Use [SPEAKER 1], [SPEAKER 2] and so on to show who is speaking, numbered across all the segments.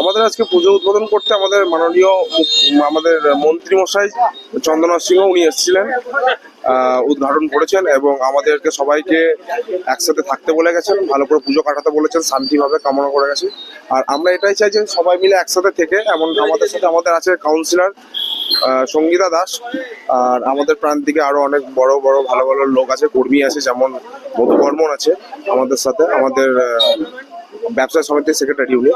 [SPEAKER 1] আমাদের আজকে পুজো উদ্বোধন করতে আমাদের মাননীয় আমাদের মন্ত্রী মশাই চন্দ্রনাথ সিংহ উনি এসেছিলেন উদ্ঘাটন করেছেন এবং আমাদেরকে সবাইকে একসাথে থাকতে বলে গেছেন, ভালো করে পুজো কাটাতে বলেছেন, শান্তিভাবে কামনা করে গেছে আর আমরা এটাই চাই যে সবাই মিলে একসাথে থেকে, এমন আমাদের সাথে আমাদের আছে কাউন্সিলর সঙ্গীতা দাস, আর আমাদের প্রান্তিকে আরও অনেক বড় বড়, ভালো ভালো লোক আছে, কর্মী আছে, যেমন মধু বর্মন আছে আমাদের সাথে, আমাদের ব্যবসা সমিতির সেক্রেটারি উনি।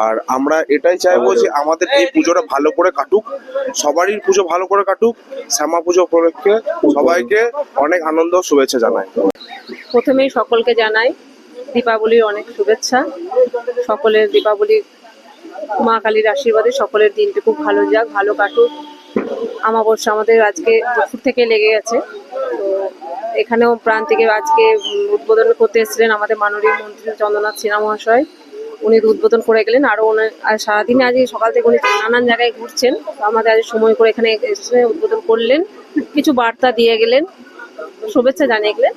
[SPEAKER 1] আর আমরা এটাই চাইব যে আমাদের এই পুজোটা ভালো করে কাটুক, সবারই পুজো ভালো করে কাটুক, শ্যামা পুজো উপলক্ষে সবাইকে অনেক আনন্দ শুভেচ্ছা জানাই।
[SPEAKER 2] প্রথমেই সকলকে জানাই দীপাবলির অনেক শুভেচ্ছা। সকলের দীপাবলি মা কালীর আশীর্বাদে সকলের দিনটি খুব ভালো যাক, ভালো কাটুক। আমাবস্যা আমাদের আজকে দুপুর থেকে লেগে গেছে। এখানেও প্রাণ থেকে আজকে উদ্বোধন করতে এসেছিলেন আমাদের মাননীয় মন্ত্রী চন্দ্রনাথ সিনহা মহাশয়। উনি উদ্বোধন করে গেলেন আরও আর সারাদিনে আজকে সকাল থেকে উনি নানান জায়গায় ঘুরছেন। আমাদের আজ সময় করে এখানে এসে উদ্বোধন করলেন, কিছু বার্তা দিয়ে গেলেন। শুভেচ্ছা জানিয়ে গেলেন।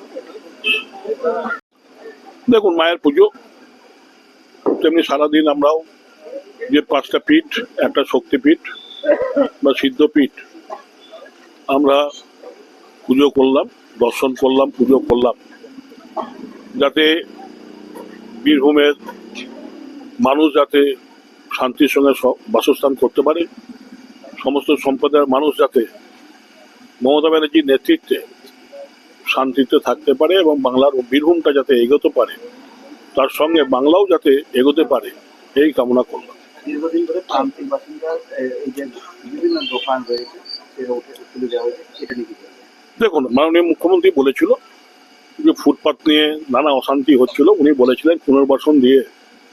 [SPEAKER 3] দেখুন, মায়ের পুজো, তেমনি সারাদিন আমরাও যে পাঁচটা পীঠ, একটা শক্তিপীঠ বা সিদ্ধপীঠ, আমরা পুজো করলাম। দর্শন করলাম, পুজো করলাম যাতে বীরভূমের মানুষ যাতে শান্তির সঙ্গে বাসস্থান করতে পারে, সমস্ত সম্প্রদায়ের মানুষ যাতে মমতা ব্যানার্জির নেতৃত্বে শান্তিতে থাকতে পারে এবং বাংলার বীরভূমটা যাতে এগোতে পারে, তার সঙ্গে বাংলাও যাতে এগোতে পারে, এই কামনা করলাম
[SPEAKER 4] দীর্ঘদিন ধরে বাসিন্দা এই যে বিভিন্ন দোকান রয়েছে, সেটা তুলে দেওয়া হয়েছে এটা নিয়ে?
[SPEAKER 3] দেখুন, মাননীয় মুখ্যমন্ত্রী বলেছিল যে ফুটপাত নিয়ে নানা অশান্তি হচ্ছিল। উনি বলেছিলেন, পুনর্বাসন দিয়ে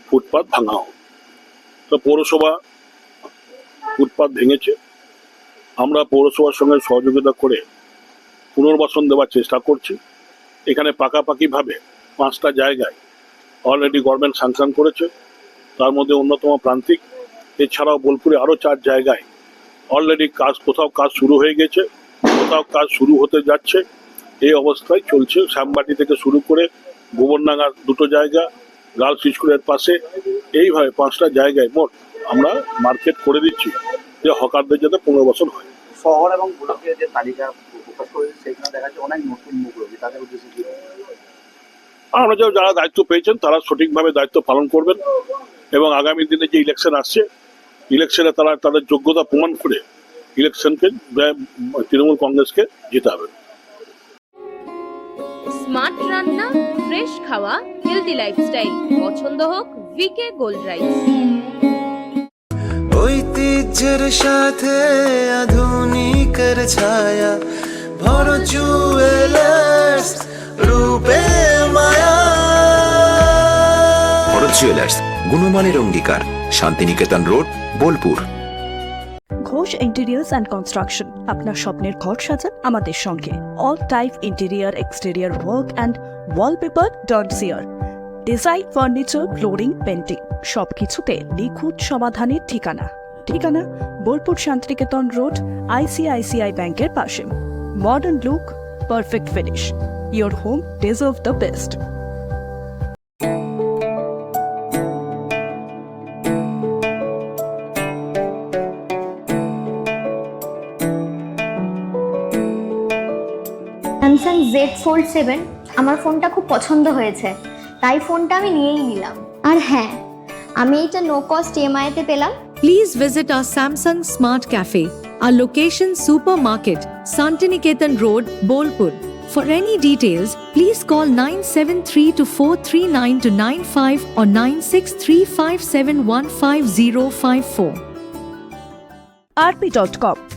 [SPEAKER 3] ফুটপাত ভাঙা হোক। তো পৌরসভা ফুটপাত ভেঙেছে। আমরা পৌরসভার সঙ্গে সহযোগিতা করে পুনর্বাসন দেওয়ার চেষ্টা করছি। এখানে পাকাপাকিভাবে পাঁচটা জায়গায় অলরেডি গভর্নমেন্ট স্যাংশন করেছে। তার মধ্যে অন্যতম প্রান্তিক। এছাড়াও বোলপুরে আরও চার জায়গায় অলরেডি কাজ, কোথাও কাজ শুরু হয়ে গেছে। কোথাও কাজ শুরু হতে যাচ্ছে এই অবস্থায় চলছে। শ্যামবাটি থেকে শুরু করে গোবরনাগার দুটো জায়গা গার্লস স্কুলের পাশে এইভাবে পাঁচটা জায়গায় মোট আমরা মার্কেট করে দিচ্ছি যে হকারদের যাতে পুনর্বাসন হয়।
[SPEAKER 4] শহর এবং ব্লকের যে তালিকা প্রকাশ করেছে সেখানে দেখা যাচ্ছে অনেক নতুন মুখ রয়েছে। তাদের উদ্দেশ্যে কি
[SPEAKER 3] আমরা যারা যারা দায়িত্ব পেয়েছেন তারা সঠিকভাবে দায়িত্ব পালন করবেন এবং আগামী দিনে যে ইলেকশন আসছে ইলেকশনে তারা তাদের যোগ্যতা প্রমাণ করে ইলেকশনকে তৃণমূল কংগ্রেসকে জেতাবেন
[SPEAKER 5] স্মার্ট রান্না ফ্রেশ খাওয়া হেলদি লাইফস্টাইল পছন্দ হোক ভিকে গোল্ড রাইস
[SPEAKER 6] ঐতিহ্যের সাথে আধুনিকের ছায়া ভর জুয়েলার্স রূপে মায়া।
[SPEAKER 7] ভরত জুয়েলার্স গুণমানের অঙ্গীকার Shantiniketan road Bolpur.
[SPEAKER 8] Ghosh interiors and construction আপনার স্বপ্নের ঘর সাজান আমাদের সঙ্গে। All type interior exterior work and wallpaper dot chair design furniture flooring painting সবকিছুতে নিখুঁত সমাধানের ঠিকানা। ঠিকানা বোলপুর শান্তিনিকেতন রোড আইসিআইসিআই ব্যাংকের পাশে। Modern look perfect finish your home deserve the best
[SPEAKER 9] Z fold seven আমার ফোনটা খুব পছন্দ হয়েছে তাই ফোনটা আমি নিয়েই নিলাম আর হ্যাঁ আমি এইটা নো কস্ট ইএমআইতে পেলাম
[SPEAKER 10] Please visit our Samsung Smart Cafe, our location supermarket, Santiniketan Road, Bolpur. For any details, please call 973 439 95 or 9635715054.
[SPEAKER 8] RP dot com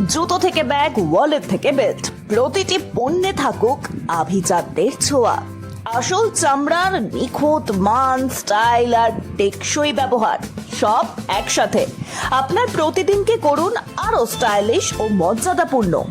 [SPEAKER 11] জুতো থেকে ব্যাগ ওয়ালেট থেকে বেল্ট প্রতিটি পণ্যে থাকুক আভিজাতদের ছোঁয়া। আসল চামড়ার নিখুঁত মান স্টাইল আর টেকসই ব্যবহার, সব একসাথে। আপনার প্রতিদিনকে করুন আরও স্টাইলিশ ও মর্যাদাপূর্ণ।